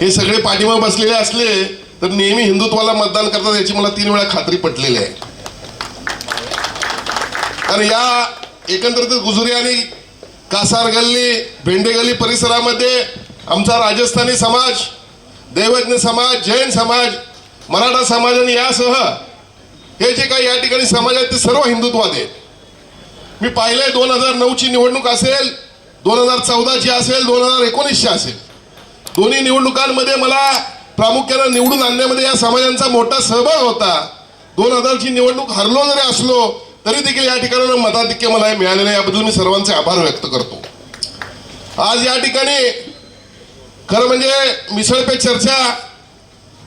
हे सगळे पाठिंबा बसलेले असले तर नेहमी हिंदुत्वाला मतदान करतात याची मला तीन वेळा खात्री पटलेली आहे. कारण या एकंदरीत गुजरी आणि कासार गल्ली भेंडे गल्ली परिसरामध्ये आमचा राजस्थानी समाज दैवज्ञ समाज जैन समाज मराठा समाज आणि यासह हे जे काही या ठिकाणी समाज आहेत ते सर्व हिंदुत्वाद आहेत. मी पाहिलंय दोन हजार नऊची निवडणूक असेल दोन हजार चौदाची असेल दोन हजार एकोणीसची असेल. दोन्ही निवडणुकांमध्ये मला प्रामुख्यानं निवडून आणण्यामध्ये या समाजांचा मोठा सहभाग होता. दोन हजारची निवडणूक हरलो जरी असलो तरी देखील या ठिकाणी मताधिक्य मला हे मिळालेलं याबद्दल मी सर्वांचे आभार व्यक्त करतो. आज या ठिकाणी खरं म्हणजे मिसळ पे चर्चा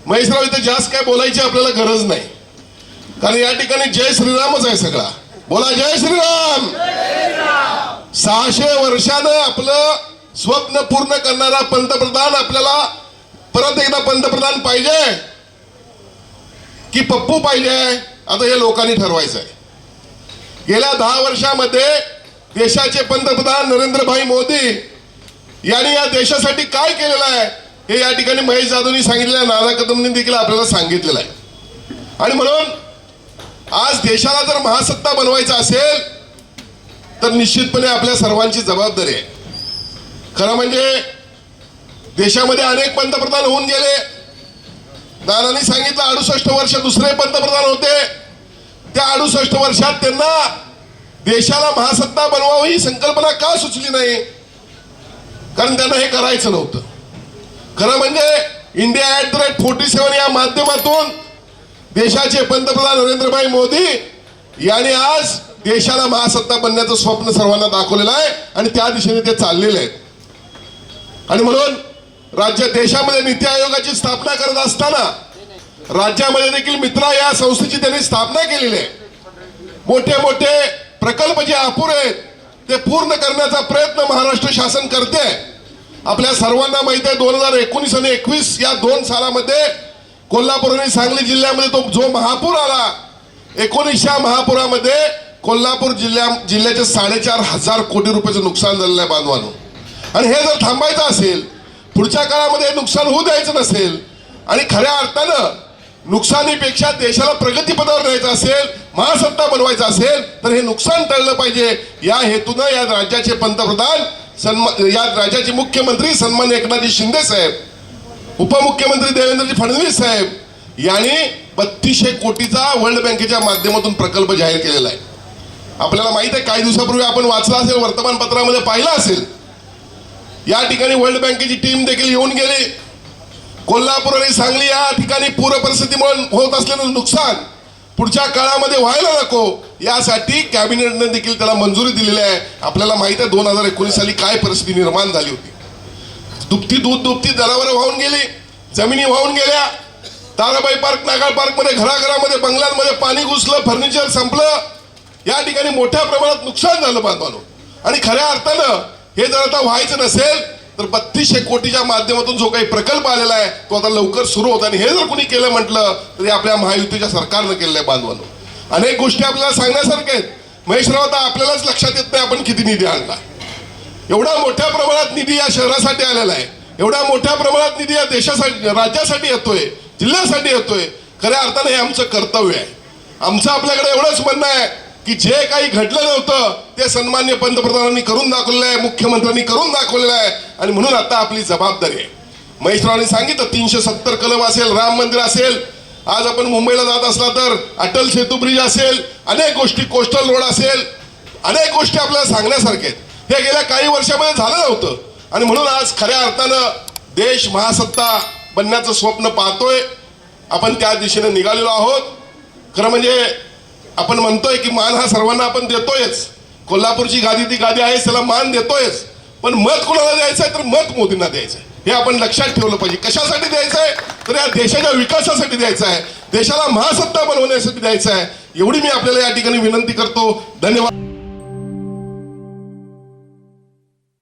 महेशराव इथे जास्त काय बोलायची आपल्याला गरज नाही. कारण या ठिकाणी जय श्रीरामच आहे सगळा. बोला जय श्रीराम! सहाशे वर्षानं आपलं स्वप्न पूर्ण करणारा पंतप्रधान आपल्याला परत एकदा पंतप्रधान पाहिजे. की पप्पू पाहिजे. आता हे लोकांनी ठरवायचं आहे गेल्या दहा वर्षामध्ये देशाचे पंतप्रधान नरेंद्रभाई मोदी यांनी या देशासाठी काय केलेलं आहे हे या ठिकाणी महेश जाधवनी सांगितलेलं आहे नाना कदमनी देखील आपल्याला सांगितलेलं आहे. आणि म्हणून आज देशाला जर महासत्ता बनवायचं असेल तर निश्चितपणे आपल्या सर्वांची जबाबदारी आहे. खरं म्हणजे देशामध्ये अनेक पंतप्रधान होऊन गेले. नानांनी सांगितलं अडुसष्ट वर्ष दुसरे पंतप्रधान होते. त्या अडुसष्ट वर्षात त्यांना देशाला महासत्ता बनवावी ही संकल्पना का सुचली नाही? कारण त्यांना हे करायचं नव्हतं. खरं म्हणजे India at the rate forty seven या माध्यमातून देशाचे पंतप्रधान नरेंद्रभाई मोदी यांनी आज देशाला महासत्ता बनण्याचं स्वप्न सर्वांना दाखवलेलं आहे आणि त्या दिशेने ते चाललेले आहेत. आणि म्हणून राज्य देशामध्ये नीती आयोगाची स्थापना करत असताना राज्यामध्ये देखील मित्रा या संस्थेची त्यांनी स्थापना केलेली आहे. मोठे मोठे प्रकल्प जे अपुरे आहेत ते पूर्ण करण्याचा प्रयत्न महाराष्ट्र शासन करते. आपल्या सर्वांना माहीत आहे दोन हजार एकोणीस आणि एकवीस या दोन सालामध्ये कोल्हापूर आणि सांगली जिल्ह्यामध्ये तो जो महापूर आला एकोणीसच्या महापुरामध्ये कोल्हापूर जिल्ह्या जिल्ह्याचे साडेचार हजार कोटी रुपयाचं नुकसान झालेलं आहे बांधवानं. आणि हे जर थांबायचं असेल पुढच्या काळामध्ये हे नुकसान होऊ द्यायचं नसेल आणि खऱ्या अर्थानं नुकसानीपेक्षा देशाला प्रगतीपदावर न्यायचं असेल महासत्ता बनवायचं असेल तर हे नुकसान टळलं पाहिजे. या हेतूनं या राज्याचे पंतप्रधान सन्मान या राज्याचे मुख्यमंत्री सन्मान एकनाथजी शिंदे साहेब उपमुख्यमंत्री देवेंद्रजी फडणवीस साहेब यांनी बत्तीसशे कोटीचा वर्ल्ड बँकेच्या माध्यमातून प्रकल्प जाहीर केलेला आहे. आपल्याला माहीत आहे काही दिवसापूर्वी आपण वाचला असेल वर्तमानपत्रामध्ये पाहिलं असेल या ठिकाणी वर्ल्ड बँकेची टीम देखील येऊन गेली. कोल्हापूर आणि सांगली या ठिकाणी पूर परिस्थितीमुळे होत असलेलं नुकसान पुढच्या काळामध्ये व्हायला नको यासाठी कॅबिनेटने देखील त्याला मंजुरी दिलेली आहे. आपल्याला माहीत आहे दोन हजार एकोणीस साली काय परिस्थिती निर्माण झाली होती. दुपती दूध दुपती जनावरं वाहून गेली जमिनी वाहून गेल्या. ताराबाई पार्क नागाळ पार्कमध्ये घराघरामध्ये बंगल्यांमध्ये पाणी घुसलं फर्निचर संपलं. या ठिकाणी मोठ्या प्रमाणात नुकसान झालं बांधवानो. आणि खऱ्या अर्थानं हे जर आता व्हायचं नसेल तर बत्तीसशे कोटीच्या माध्यमातून जो काही प्रकल्प आलेला आहे तो आता लवकर सुरू होता. आणि हे जर कोणी केलं म्हटलं तरी आपल्या महायुतीच्या सरकारनं केलेलं आहे बांधवानो. अनेक गोष्टी आपल्याला सांगण्यासारख्या आहेत. महेशराव आता आपल्यालाच लक्षात येत नाही आपण किती निधी आणला. एवढा मोठ्या प्रमाणात निधी या शहरासाठी आलेला आहे. एवढ्या मोठ्या प्रमाणात निधी या देशासाठी राज्यासाठी येतोय जिल्ह्यासाठी येतोय. खऱ्या अर्थाने हे आमचं कर्तव्य आहे. आमचं आपल्याकडे एवढंच म्हणणं आहे की जे काही घडलं नव्हतं ते सन्मान्य पंतप्रधानांनी करून दाखवलेलं आहे मुख्यमंत्र्यांनी करून दाखवलेलं आहे. आणि म्हणून आता आपली जबाबदारी आहे. महेशरावांनी सांगितलं तीनशे सत्तर कलम असेल राम मंदिर असेल आज आपण मुंबईला जात असला तर अटल सेतू ब्रिज असेल अनेक गोष्टी कोस्टल रोड असेल अनेक गोष्टी आपल्याला सांगण्यासारख्या आहेत. हे गेल्या काही वर्षामध्ये झालं नव्हतं. आणि म्हणून आज खऱ्या अर्थानं देश महासत्ता बनण्याचं स्वप्न पाहतोय. आपण त्या दिशेने निघालेलो आहोत. खरं म्हणजे आपण म्हणतोय की मान हा सर्वांना आपण देतोयच. कोल्हापूरची गादी ती गादी आहे त्याला मान देतोयच. पण मत कुणाला द्यायचं आहे तर मत मोदींना द्यायचं आहे. हे आपण लक्षात ठेवलं पाहिजे. कशासाठी द्यायचं आहे? तर या देशाच्या विकासासाठी द्यायचं आहे. देशाला महासत्ता बनवण्यासाठी द्यायचं आहे. एवढी मी आपल्याला या ठिकाणी विनंती करतो. धन्यवाद.